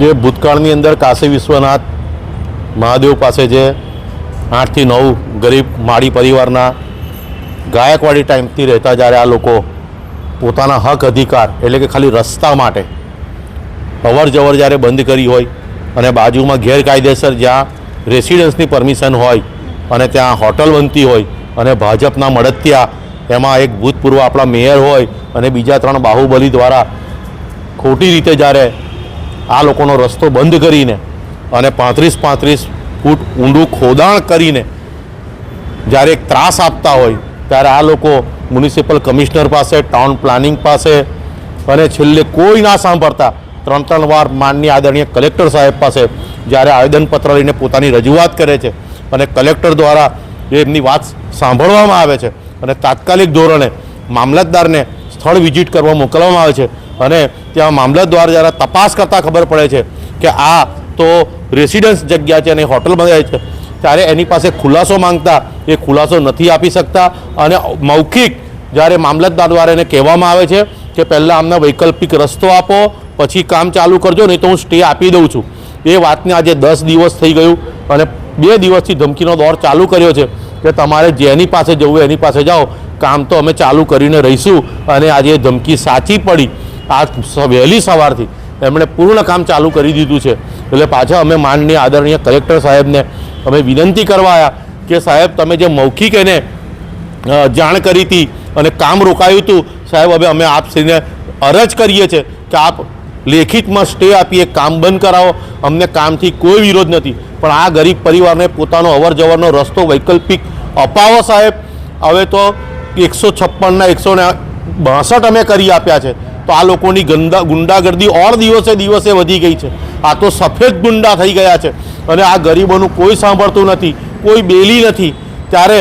જે ભૂતકાળની અંદર કાશી વિશ્વનાથ મહાદેવ પાસે જે આઠથી નવ ગરીબ માળી પરિવારના ગાયકવાડી ટાઈમથી રહેતા જ્યારે આ લોકો પોતાના હક અધિકાર એટલે કે ખાલી રસ્તા માટે અવર જવર જ્યારે બંધ કરી હોય અને બાજુમાં ગેરકાયદેસર જ્યાં રેસિડન્સની પરમિશન હોય અને ત્યાં હોટલ બનતી હોય અને ભાજપના મળતિયા, એમાં એક ભૂતપૂર્વ આપણા મેયર હોય અને બીજા ત્રણ બાહુબલી દ્વારા ખોટી રીતે જ્યારે આ લોકોનો રસ્તો બંધ કરીને અને પાંત્રીસ પાંત્રીસ ફૂટ ઊંડું ખોદાણ કરીને જ્યારે એક ત્રાસ આપતા હોય, ત્યારે આ લોકો મ્યુનિસિપલ કમિશનર પાસે, ટાઉન પ્લાનિંગ પાસે અને છેલ્લે કોઈ ના સાંભળતા ત્રણ ત્રણ વાર માનની આદરણીય કલેક્ટર સાહેબ પાસે જ્યારે આવેદનપત્ર લઈને પોતાની રજૂઆત કરે છે અને કલેક્ટર દ્વારા એમની વાત સાંભળવામાં આવે છે અને તાત્કાલિક ધોરણે મામલતદારને સ્થળ વિઝિટ કરવા મોકલવામાં આવે છે અને ત્યાં મામલતદાર જરા તપાસ કરતાં ખબર પડે છે કે આ તો રેસિડન્સ જગ્યા છે અને હોટલ બંધાય છે, ત્યારે એની પાસે ખુલાસો માંગતા એ ખુલાસો નથી આપી શકતા અને મૌખિક જ્યારે મામલતદાર દ્વારા એને કહેવામાં આવે છે કે પહેલાં અમને વૈકલ્પિક રસ્તો આપો, પછી કામ ચાલુ કરજો, નહીં તો હું સ્ટે આપી દઉં છું. એ વાતને આજે દસ દિવસ થઈ ગયું અને બે દિવસથી ધમકીનો દોર ચાલુ કર્યો છે કે તમારે જેની પાસે જવું એની પાસે જાઓ. કામ તો અમે ચાલુ કરીને રહીશું અને આજે ધમકી સાચી પડી. આ વહેલી સવારથી એમણે પૂર્ણ કામ ચાલુ કરી દીધું છે. એટલે પાછા અમે માનનીય આદરણીય કલેક્ટર સાહેબને અમે વિનંતી કરવા આવ્યા કે સાહેબ તમે જે મૌખિક એને જાણ કરી હતી અને કામ રોકાયું હતું, સાહેબ હવે અમે આપશ્રીને અરજ કરીએ છીએ કે આપ લેખિતમાં સ્ટે આપીએ કામ બંધ કરાવો. અમને કામથી કોઈ વિરોધ નથી. પણ આ ગરીબ પરિવારને પોતાનો અવર જવરનો રસ્તો વૈકલ્પિક અપાવો સાહેબ. હવે તો એકસો છપ્પનના, એકસો ને બાસઠ અમે કરી આપ્યા છે. તો આ લોકોની ગંદા ગુંડાગર્દી ઓર દિવસે દિવસે વધી ગઈ છે. આ તો સફેદ ગુંડા થઈ ગયા છે. અને આ ગરીબોનું કોઈ સાંભળતું નથી, કોઈ બેલી નથી. ત્યારે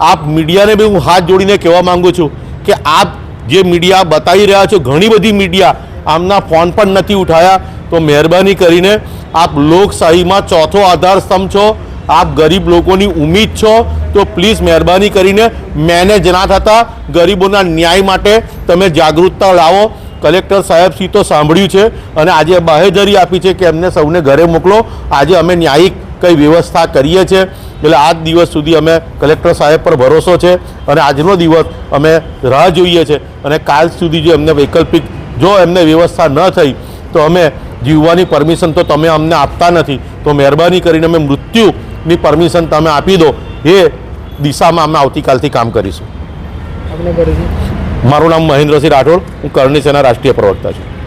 આપ મીડિયાને બી હું હાથ જોડીને કહેવા માગું છું કે આપ જે મીડિયા બતાવી રહ્યા છો, ઘણી બધી મીડિયા આમના ફોન પણ નથી ઉઠાયા. તો મહેરબાની કરીને આપ લોકશાહીમાં ચોથો આધાર સ્તંભ છો. આપ ગરીબ લોકોની ઉમ્મીદ છો. તો પ્લીઝ મહેરબાની કરીને મેનેજ ના થતા ગરીબોના ન્યાય માટે તમે જાગૃતતા લાવો. કલેક્ટર સાહેબશ્રી તો સાંભળ્યું છે અને આજે બાહેધરી આપી છે કે એમને સૌને ઘરે મોકલો. આજે અમે ન્યાયિક કઈ વ્યવસ્થા કરીએ છીએ. એટલે આજ દિવસ સુધી અમે કલેક્ટર સાહેબ પર ભરોસો છે અને આજનો દિવસ અમે રાહ જોઈએ છે. અને કાલ સુધી જો એમને વૈકલ્પિક જો એમને વ્યવસ્થા ન થઈ, તો અમે જીવવાની પરમિશન તો તમે અમને આપતા નથી. તો મહેરબાની કરીને અમે મૃત્યુની પરમિશન તમે આપી દો. એ દિશામાં અમે આવતીકાલથી કામ કરીશું. મારું નામ મહેન્દ્રસિંહ રાઠોડ હું કરણી સેના રાષ્ટ્રીય પ્રવક્તા છું.